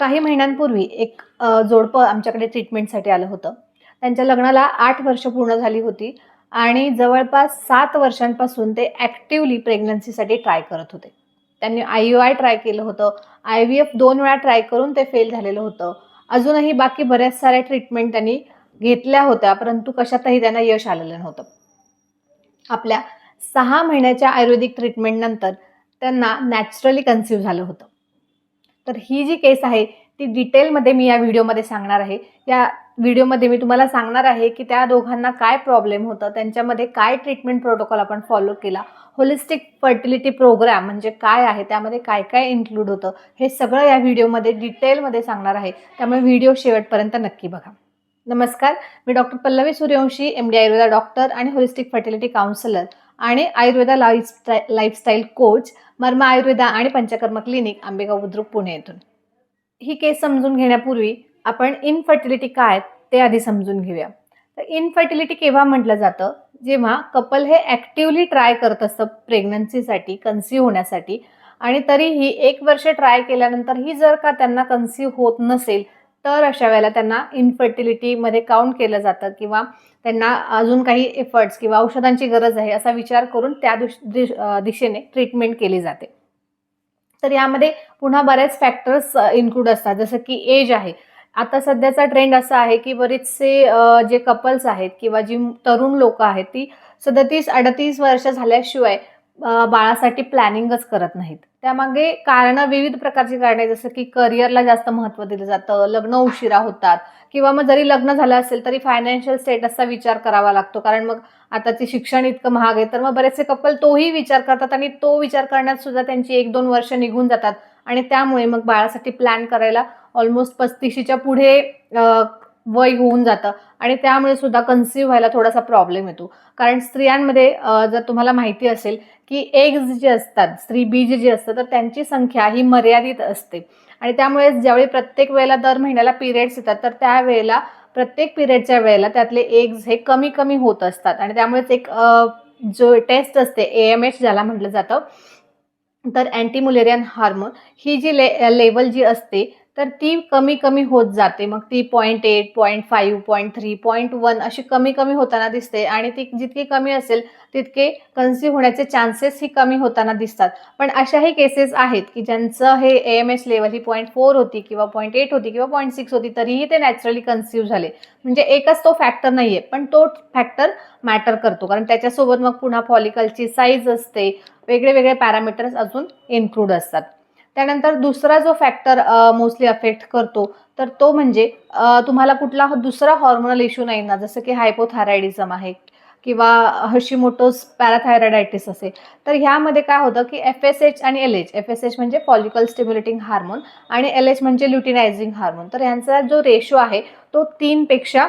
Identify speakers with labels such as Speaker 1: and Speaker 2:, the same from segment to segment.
Speaker 1: काही महिन्यांपूर्वी एक जोडपं आमच्याकडे ट्रीटमेंटसाठी आलं होतं. त्यांच्या लग्नाला आठ वर्ष पूर्ण झाली होती आणि जवळपास सात वर्षांपासून ते ॲक्टिवली प्रेग्नन्सीसाठी ट्राय करत होते. त्यांनी आय यू आय ट्राय केलं होतं आय व्ही एफ दोन वेळा ट्राय करून ते फेल झालेलं होतं. अजूनही बाकी बऱ्याच साऱ्या ट्रीटमेंट त्यांनी घेतल्या होत्या परंतु कशातही त्यांना यश आलेलं नव्हतं. आपल्या सहा महिन्याच्या आयुर्वेदिक ट्रीटमेंटनंतर त्यांना नॅचरली कन्सिव्ह झालं होतं. तर ही जी केस आहे ती डिटेलमध्ये मी या व्हिडिओमध्ये सांगणार आहे. या व्हिडिओमध्ये मी तुम्हाला सांगणार आहे की त्या दोघांना काय प्रॉब्लेम होतं त्यांच्यामध्ये काय ट्रीटमेंट प्रोटोकॉल आपण फॉलो केला होलिस्टिक फर्टिलिटी प्रोग्राम म्हणजे काय आहे त्यामध्ये काय काय इन्क्लूड होतं हे सगळं या व्हिडिओमध्ये डिटेलमध्ये सांगणार आहे. त्यामुळे व्हिडिओ शेवटपर्यंत नक्की बघा. नमस्कार मी doctor Pallavi Suryavanshi M D Ayurveda doctor आणि होलिस्टिक फर्टिलिटी काउन्सिलर आणि Ayurveda lifestyle lifestyle coach Marma Ayurveda आणि पंचकर्म क्लिनिक आंबेगाव बुद्रुक पुणे येथून. ही केस समजून घेण्यापूर्वी आपण इनफर्टिलिटी काय ते आधी समजून घेऊया. तर इनफर्टिलिटी केव्हा म्हटलं जातं? जेव्हा कपल हे ॲक्टिवली ट्राय करत असतं प्रेग्नन्सीसाठी कन्सिव्ह होण्यासाठी आणि तरीही एक वर्ष ट्राय केल्यानंतर ही जर का त्यांना कन्सिव्ह होत नसेल तर अशा वेळेला त्यांना इनफर्टिलिटीमध्ये काउंट केलं जातं किंवा त्यांना अजून काही एफर्ट्स किंवा औषधांची गरज आहे असा विचार करून त्या दुश दिश दिशेने ट्रीटमेंट केली जाते. तर यामध्ये पुन्हा बऱ्याच फॅक्टर्स इन्क्लूड असतात. जसं की एज आहे. आता सध्याचा ट्रेंड असा आहे की बरेचसे जे कपल्स आहेत किंवा जी तरुण लोक आहेत ती सदतीस अडतीस वर्ष झाल्याशिवाय बाळासाठी प्लॅनिंगच करत नाहीत. त्यामागे कारणं विविध प्रकारची कारणे जसं की करिअरला जास्त महत्त्व दिलं जातं लग्न उशिरा होतात किंवा मग जरी लग्न झालं असेल तरी फायनान्शियल स्टेटसचा विचार करावा लागतो. कारण मग आताचे शिक्षण इतकं महाग आहे तर मग बरेचसे कपल तोही विचार करतात आणि तो विचार करण्यात सुद्धा त्यांची एक दोन वर्ष निघून जातात. आणि त्यामुळे मग बाळासाठी प्लॅन करायला ऑलमोस्ट पस्तीशीच्या पुढे वय होऊन जातं आणि त्यामुळे सुद्धा कन्सिव्ह व्हायला थोडासा प्रॉब्लेम येतो. कारण स्त्रियांमध्ये जर तुम्हाला माहिती असेल की एग्ज जे असतात स्त्री बीज जे असतं तर त्यांची संख्या ही मर्यादित असते. आणि त्यामुळे ज्यावेळी प्रत्येक वेळेला दर महिन्याला पिरियड्स येतात तर त्यावेळेला प्रत्येक पिरियडच्या वेळेला त्यातले एग्ज हे कमी कमी होत असतात. आणि त्यामुळेच एक जो टेस्ट असते ए एम एच ज्याला म्हटलं जातं तर अँटीमुलेरियन हार्मोन ही जी ले लेवल जी असते तर ती कमी कमी होत जाते. मग ती point eight point five point three point one अशी कमी कमी होताना दिसते आणि ती जितकी कमी असेल तितके कन्सिव्ह होण्याचे चान्सेस ही कमी होताना दिसतात. पण अशाही केसेस आहेत की ज्यांचं हे ए एम एस लेवल ही पॉईंट फोर होती किंवा पॉईंट एट होती किंवा पॉईंट सिक्स होती तरीही ते नॅचरली कन्सिव्ह झाले. म्हणजे एकच तो फॅक्टर नाही आहे पण तो फॅक्टर मॅटर करतो. कारण त्याच्यासोबत मग पुन्हा फॉलिकलची साईज असते. वेगळे वेगळे पॅरामीटर्स अजून इन्क्लूड असतात. त्यानंतर दुसरा जो फॅक्टर मोस्टली अफेक्ट करतो तर तो म्हणजे तुम्हाला कुठला दुसरा हॉर्मोनल इश्यू नाही ना जसं की हायपोथायरॉइडिझम आहे किंवा हशिमोटोस पॅराथायरॉइडायटिस असेल. तर ह्यामध्ये काय होतं की एफ एस एच आणि L H F S H म्हणजे फॉलिकल स्टिम्युलेटिंग हार्मोन आणि एल एच म्हणजे ल्युटिनायझिंग हार्मोन तर ह्यांचा जो रेशो आहे तो तीनपेक्षा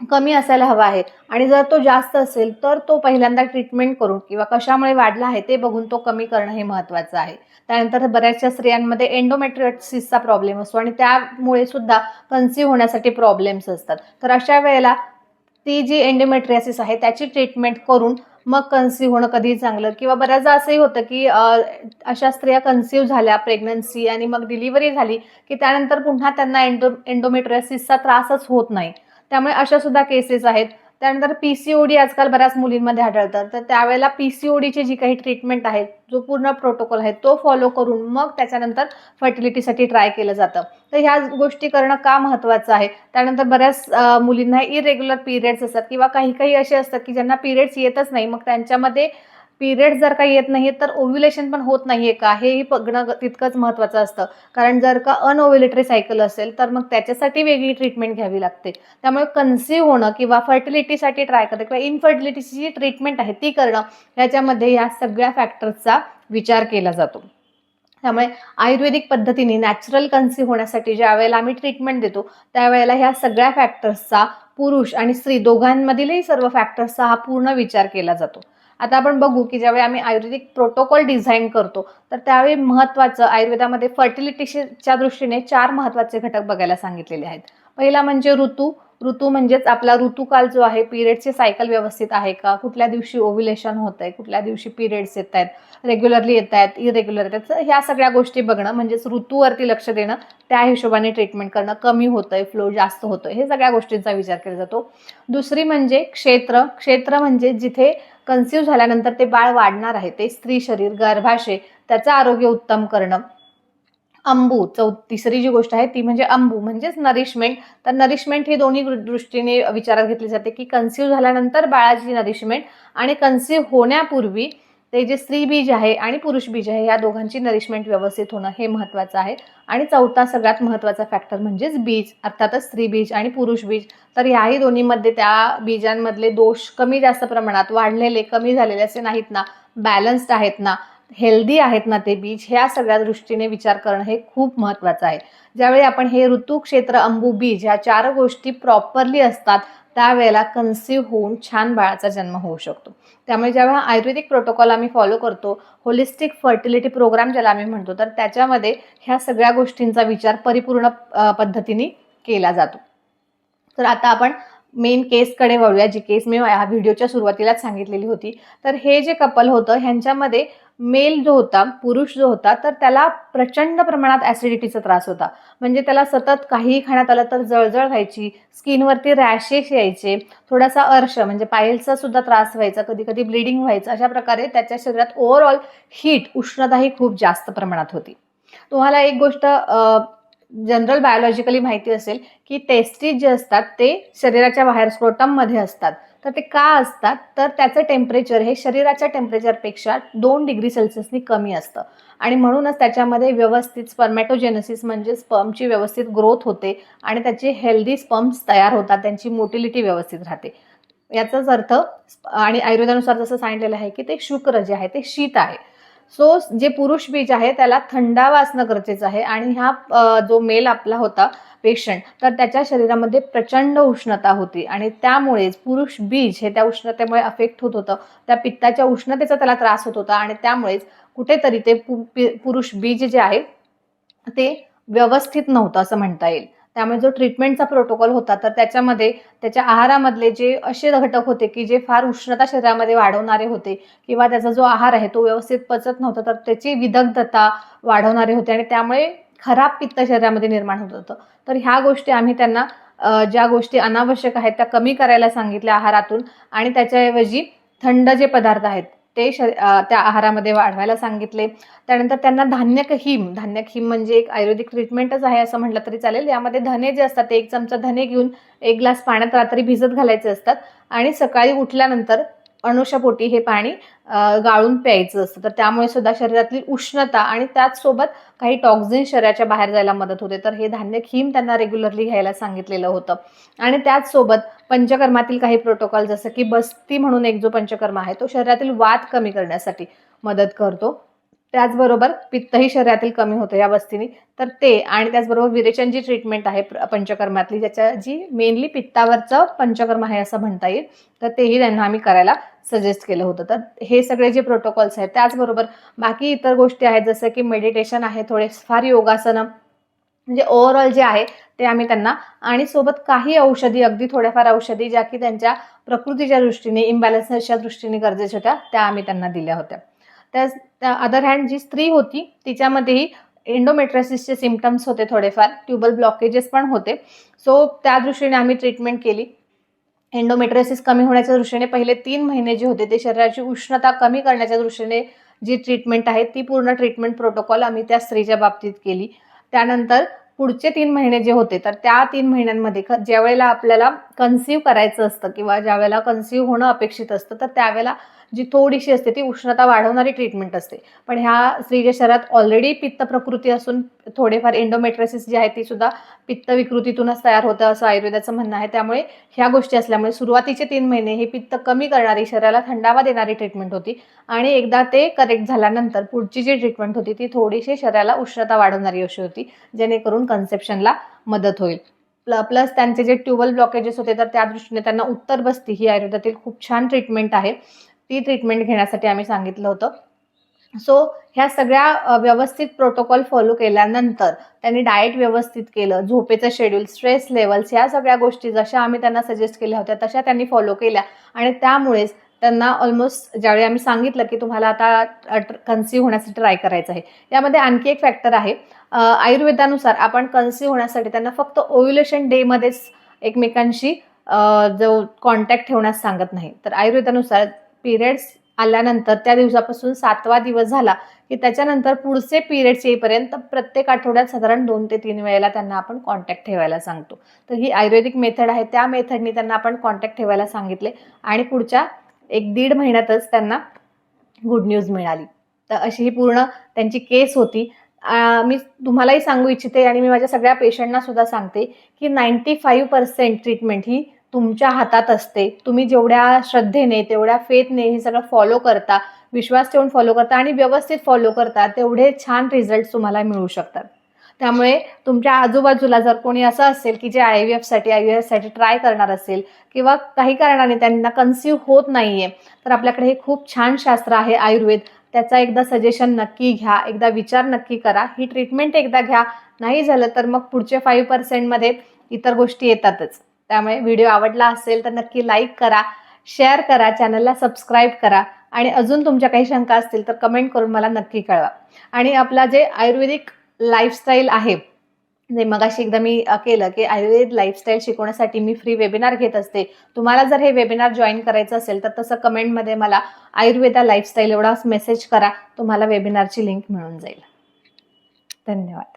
Speaker 1: कमी असायला हवा आहे. आणि जर तो जास्त असेल तर तो पहिल्यांदा ट्रीटमेंट करून किंवा कशामुळे वाढला आहे ते बघून तो कमी करणं हे महत्त्वाचं आहे. त्यानंतर बऱ्याचशा स्त्रियांमध्ये एंडोमेट्रियोसिसचा प्रॉब्लेम असतो आणि त्यामुळे सुद्धा कन्सिव्ह होण्यासाठी प्रॉब्लेम्स असतात. तर अशा वेळेला ती जी एंडोमेट्रियासिस आहे त्याची ट्रीटमेंट करून मग कन्सिव्ह होणं कधी चांगलं. किंवा बऱ्याचदा असंही होतं की अशा स्त्रिया कन्सिव्ह झाल्या प्रेग्नन्सी आणि मग डिलिव्हरी झाली की त्यानंतर पुन्हा त्यांना एंडो एन्डोमेट्रियासिसचा त्रासच होत नाही. त्यामुळे अशा सुद्धा केसेस आहेत. त्यानंतर पी सी ओ डी आजकाल बऱ्याच मुलींमध्ये आढळतात. तर त्यावेळेला पी सी ओ डीचे जी काही ट्रीटमेंट आहे जो पूर्ण प्रोटोकॉल आहे तो फॉलो करून मग त्याच्यानंतर फर्टिलिटीसाठी ट्राय केलं जातं. तर ह्या गोष्टी करणं का महत्त्वाचं आहे? त्यानंतर बऱ्याच मुलींना इरेग्युलर पिरियड्स असतात किंवा काही काही असे असतात की ज्यांना पिरियड्स येतच नाही मग त्यांच्यामध्ये पिरियड जर का येत नाही तर ओव्ह्युलेशन पण होत नाही आहे का? हेही बघणं तितकंच महत्त्वाचं असतं. कारण जर का अनओव्ह्युलेटरी सायकल असेल तर मग त्याच्यासाठी वेगळी ट्रीटमेंट घ्यावी लागते. त्यामुळे कन्सिव्ह होणं किंवा फर्टिलिटीसाठी ट्राय करणं किंवा इनफर्टिलिटीची जी ट्रीटमेंट आहे ती करणं ह्याच्यामध्ये या सगळ्या फॅक्टर्सचा विचार केला जातो. त्यामुळे आयुर्वेदिक पद्धतीने नॅचरल कन्सिव्ह होण्यासाठी ज्या वेळेला आम्ही ट्रीटमेंट देतो त्यावेळेला ह्या सगळ्या फॅक्टर्सचा पुरुष आणि स्त्री दोघांमधीलही सर्व फॅक्टर्सचा हा पूर्ण विचार केला जातो. आता आपण बघू की ज्यावेळी आम्ही आयुर्वेदिक प्रोटोकॉल डिझाईन करतो तर त्यावेळी महत्त्वाचं आयुर्वेदामध्ये फर्टिलिटीच्या दृष्टीने चार महत्त्वाचे घटक बघायला सांगितलेले आहेत. पहिला म्हणजे ऋतू ऋतू म्हणजेच आपला ऋतूकाल जो आहे पिरियडचे सायकल व्यवस्थित आहे का? कुठल्या दिवशी ओव्युलेशन होत आहे कुठल्या दिवशी पिरियड्स येत आहेत? रेग्युलरली येत आहेत इरेग्युलर येत आहेत. ह्या सगळ्या गोष्टी बघणं म्हणजेच ऋतूवरती लक्ष देणं त्या हिशोबाने ट्रीटमेंट करणं कमी होतंय फ्लो जास्त होतोय हे सगळ्या गोष्टींचा विचार केला जातो. दुसरी म्हणजे क्षेत्र. क्षेत्र म्हणजे जिथे कन्सिव्ह झाल्यानंतर ते बाळ वाढणार आहे ते स्त्री शरीर गर्भाशय त्याचं आरोग्य उत्तम करणं. अंबू चौ तिसरी जी गोष्ट आहे ती म्हणजे अंबू म्हणजेच नरिशमेंट तर नरिशमेंट हे दोन्ही दृष्टीने विचारात घेतली जाते की कन्सिव्ह झाल्यानंतर बाळाची नरिशमेंट आणि कन्सिव्ह होण्यापूर्वी ते जे स्त्री बीज आहे आणि पुरुष बीज आहे या दोघांची नरिशमेंट व्यवस्थित होणं हे महत्त्वाचं आहे. आणि चौथा सगळ्यात महत्त्वाचा फॅक्टर म्हणजेच बीज अर्थातच स्त्री बीज आणि पुरुष बीज. तर ह्याही दोन्हीमध्ये त्या बीजांमधले दोष कमी जास्त प्रमाणात वाढलेले कमी झालेले असे नाहीत ना बॅलन्स्ड आहेत ना. हेल्दी आहेत ना ते बीज ह्या सगळ्या दृष्टीने विचार करणं हे खूप महत्त्वाचं आहे. ज्यावेळी आपण हे ऋतू क्षेत्र अंबू बीज ह्या चार गोष्टी प्रॉपरली असतात त्यावेळेला कन्सिव्ह होऊन छान बाळाचा जन्म होऊ शकतो. त्यामुळे जेव्हा आयुर्वेदिक प्रोटोकॉल आम्ही फॉलो करतो होलिस्टिक फर्टिलिटी प्रोग्राम ज्याला आम्ही म्हणतो तर त्याच्यामध्ये ह्या सगळ्या गोष्टींचा विचार परिपूर्ण पद्धतीने केला जातो. तर आता आपण मेन केसकडे वळूया जी केस मी ह्या व्हिडिओच्या सुरुवातीलाच सांगितलेली होती. तर हे जे कपल होतं ह्यांच्यामध्ये मेल जो होता पुरुष जो होता तर त्याला प्रचंड प्रमाणात ॲसिडिटीचा त्रास होता. म्हणजे त्याला सतत काहीही खाण्यात आलं तर जळजळ व्हायची स्किनवरती रॅशेस यायचे थोडासा अर्श म्हणजे पायलचा सुद्धा त्रास व्हायचा कधी कधी ब्लिडिंग व्हायचं अशा प्रकारे त्याच्या शरीरात ओव्हरऑल हीट उष्णताही खूप जास्त प्रमाणात होती. तुम्हाला एक गोष्ट जनरल बायोलॉजिकली माहिती असेल की टेस्टीज जे असतात ते शरीराच्या बाहेर स्क्रोटममध्ये असतात. तर ते का असतात? तर त्याचं टेम्परेचर हे शरीराच्या टेम्परेचरपेक्षा दोन डिग्री सेल्सिअसनी कमी असतं. आणि म्हणूनच त्याच्यामध्ये व्यवस्थित स्पर्मॅटोजेनेसिस म्हणजे स्पर्मची व्यवस्थित ग्रोथ होते आणि त्याचे हेल्दी स्पर्म्स तयार होतात त्यांची मोटिलिटी व्यवस्थित राहते. याचाच अर्थ आणि आयुर्वेदानुसार जसं सांगितलेलं आहे की ते शुक्र जे आहे ते शीत आहे. सो जे पुरुष बीज आहे त्याला थंडावा असणं गरजेचं आहे. आणि ह्या जो मेल आपला होता पेशंट तर त्याच्या शरीरामध्ये प्रचंड उष्णता होती. आणि त्यामुळेच पुरुष बीज हे त्या उष्णतेमुळे अफेक्ट होत होतं. त्या पित्ताच्या उष्णतेचा त्याला त्रास होत होता. आणि त्यामुळेच कुठेतरी ते पुरुष बीज जे आहे ते व्यवस्थित नव्हतं असं म्हणता येईल. त्यामुळे जो ट्रीटमेंटचा प्रोटोकॉल होता तर त्याच्यामध्ये त्याच्या आहारामधले जे असे घटक होते की जे फार उष्णता शरीरामध्ये वाढवणारे होते किंवा त्याचा जो आहार आहे तो व्यवस्थित पचत नव्हता तर त्याची विदग्धता वाढवणारे होते आणि त्यामुळे खराब पित्त शरीरामध्ये निर्माण होत होतं. तर ह्या गोष्टी आम्ही त्यांना ज्या गोष्टी अनावश्यक आहेत त्या कमी करायला सांगितल्या आहारातून आणि त्याच्याऐवजी थंड जे पदार्थ आहेत ते शरी त्या आहारामध्ये वाढवायला सांगितले. त्यानंतर त्यांना धान्यक हिम धान्यक हिम म्हणजे एक आयुर्वेदिक ट्रीटमेंटच आहे असं म्हटलं तरी चालेल. यामध्ये धने जे असतात ते एक चमचा धने घेऊन एक ग्लास पाण्यात रात्री भिजत घालायचे असतात. आणि सकाळी उठल्यानंतर अनुषापोटी हे पाणी गाळून प्यायचं असतं. तर त्यामुळे सुद्धा शरीरातली उष्णता आणि त्याचसोबत काही टॉक्झिन शरीराच्या बाहेर जायला मदत होते. तर हे धान्य खीम त्यांना रेग्युलरली घ्यायला सांगितलेलं होतं. आणि त्याचसोबत पंचकर्मातील काही प्रोटोकॉल जसं की बस्ती म्हणून एक जो पंचकर्म आहे तो शरीरातील वात कमी करण्यासाठी मदत करतो. त्याचबरोबर पित्तही शरीरातील कमी होतं या वस्तीने. तर ते आणि त्याचबरोबर विरेचन जी ट्रीटमेंट आहे प्र- पंचकर्मातली ज्याच्या जी मेनली पित्तावरचं पंचकर्म आहे असं म्हणता येईल. तर तेही त्यांना आम्ही करायला सजेस्ट केलं होतं. तर हे सगळे जे प्रोटोकॉल्स आहेत त्याचबरोबर बाकी इतर गोष्टी आहेत जसं की मेडिटेशन आहे थोडेफार योगासनं. म्हणजे ओव्हरऑल जे आहे ते आम्ही त्यांना आणि सोबत काही औषधी अगदी थोड्याफार औषधी ज्या की त्यांच्या प्रकृतीच्या दृष्टीने इम्बॅलन्सच्या दृष्टीने गरजेच्या होत्या त्या आम्ही त्यांना दिल्या होत्या. त्या त्या अदर हँड जी स्त्री होती तिच्यामध्येही एंडोमेट्रोसिसचे सिमटम्स होते थोडेफार ट्युबल ब्लॉकेजेस पण होते. सो त्या दृष्टीने आम्ही ट्रीटमेंट केली. एंडोमेट्रोसिस कमी होण्याच्या दृष्टीने पहिले तीन महिने जे होते ते शरीराची उष्णता कमी करण्याच्या दृष्टीने जी ट्रीटमेंट आहे ती पूर्ण ट्रीटमेंट प्रोटोकॉल आम्ही त्या स्त्रीच्या बाबतीत केली. त्यानंतर पुढचे तीन महिने जे होते तर त्या तीन महिन्यांमध्ये ज्या वेळेला आपल्याला कन्सिव्ह करायचं असतं किंवा ज्या वेळेला कन्सिव्ह होणं अपेक्षित असतं तर त्यावेळेला जी थोडीशी असते ती उष्णता वाढवणारी ट्रीटमेंट असते. पण ह्या स्त्रीच्या शरीरात ऑलरेडी पित्त प्रकृती असून थोडेफार एंडोमेट्रेसिस जी आहे ती सुद्धा पित्त विकृतीतूनच तयार होतं असं आयुर्वेदाचं म्हणणं आहे. त्यामुळे ह्या गोष्टी असल्यामुळे सुरुवातीचे तीन महिने हे पित्त कमी करणारी शरीराला थंडावा देणारी ट्रीटमेंट होती. आणि एकदा ते करेक्ट झाल्यानंतर पुढची जी ट्रीटमेंट होती ती थोडीशी शरीराला उष्णता वाढवणारी अशी होती जेणेकरून कन्सेप्शनला मदत होईल. प्लस त्यांचे जे ट्युबल ब्लॉकेजेस होते तर त्या दृष्टीने त्यांना उत्तर बस्ती ही आयुर्वेदातील खूप छान ट्रीटमेंट आहे. ती ट्रीटमेंट घेण्यासाठी आम्ही सांगितलं होतं. सो ह्या सगळ्या व्यवस्थित प्रोटोकॉल फॉलो केल्यानंतर त्यांनी डाएट व्यवस्थित केलं झोपेचं शेड्यूल स्ट्रेस लेवल्स ह्या सगळ्या गोष्टी जशा आम्ही त्यांना सजेस्ट केल्या होत्या तशा त्यांनी फॉलो केल्या. आणि त्यामुळेच त्यांना ऑलमोस्ट ज्यावेळी आम्ही सांगितलं की तुम्हाला आता कन्सिव्ह होण्यासाठी ट्राय करायचं आहे. यामध्ये आणखी एक फॅक्टर आहे. आयुर्वेदानुसार आपण कन्सिव्ह होण्यासाठी त्यांना फक्त ओव्युलेशन डेमध्येच एकमेकांशी जो कॉन्टॅक्ट ठेवण्यास सांगत नाही. तर आयुर्वेदानुसार पिरियड्स आल्यानंतर त्या दिवसापासून सातवा दिवस झाला की त्याच्यानंतर पुढचे पिरियड्स येईपर्यंत प्रत्येक आठवड्यात साधारण दोन ते तीन वेळेला त्यांना आपण कॉन्टॅक्ट ठेवायला सांगतो. तर ही आयुर्वेदिक मेथड आहे. त्या मेथडनी त्यांना आपण कॉन्टॅक्ट ठेवायला सांगितले आणि पुढच्या एक दीड महिन्यातच त्यांना गुड न्यूज मिळाली. तर अशी ही पूर्ण त्यांची केस होती. मी तुम्हालाही सांगू इच्छिते आणि मी माझ्या सगळ्या पेशंटना सुद्धा सांगते की नाईन्टी फाईव्ह पर्सेंट ट्रीटमेंट ही तुमच्या हातात असते. तुम्ही जेवढ्या श्रद्धेने तेवढ्या फेथने हे सगळं फॉलो करता विश्वास ठेवून फॉलो करता आणि व्यवस्थित फॉलो करता तेवढे छान रिझल्ट तुम्हाला मिळू शकतात. त्यामुळे तुमच्या आजूबाजूला जर कोणी असं असेल की जे आय व्ही एफसाठी आय व्ही एफसाठी ट्राय करणार असेल किंवा काही कारणाने त्यांना कन्सिव्ह होत नाहीये तर आपल्याकडे हे खूप छान शास्त्र आहे आयुर्वेद. त्याचा एकदा सजेशन नक्की घ्या एकदा विचार नक्की करा. ही ट्रीटमेंट एकदा घ्या नाही झालं तर मग पुढचे फाईव्ह पर्सेंटमध्ये इतर गोष्टी येतातच. त्यामुळे व्हिडिओ आवडला असेल तर नक्की लाईक करा शेअर करा चॅनलला सबस्क्राईब करा आणि अजून तुमच्या काही शंका असतील तर कमेंट करून मला नक्की कळवा. आणि आपला जे आयुर्वेदिक लाईफस्टाईल आहे. जे मगाशी एकदा मी केलं की आयुर्वेद लाईफस्टाईल शिकवण्यासाठी मी फ्री वेबिनार घेत असते. तुम्हाला जर हे वेबिनार जॉईन करायचं असेल तर तसं कमेंटमध्ये मला आयुर्वेदा लाईफस्टाईल एवढाच मेसेज करा. तुम्हाला वेबिनारची लिंक मिळून जाईल. धन्यवाद.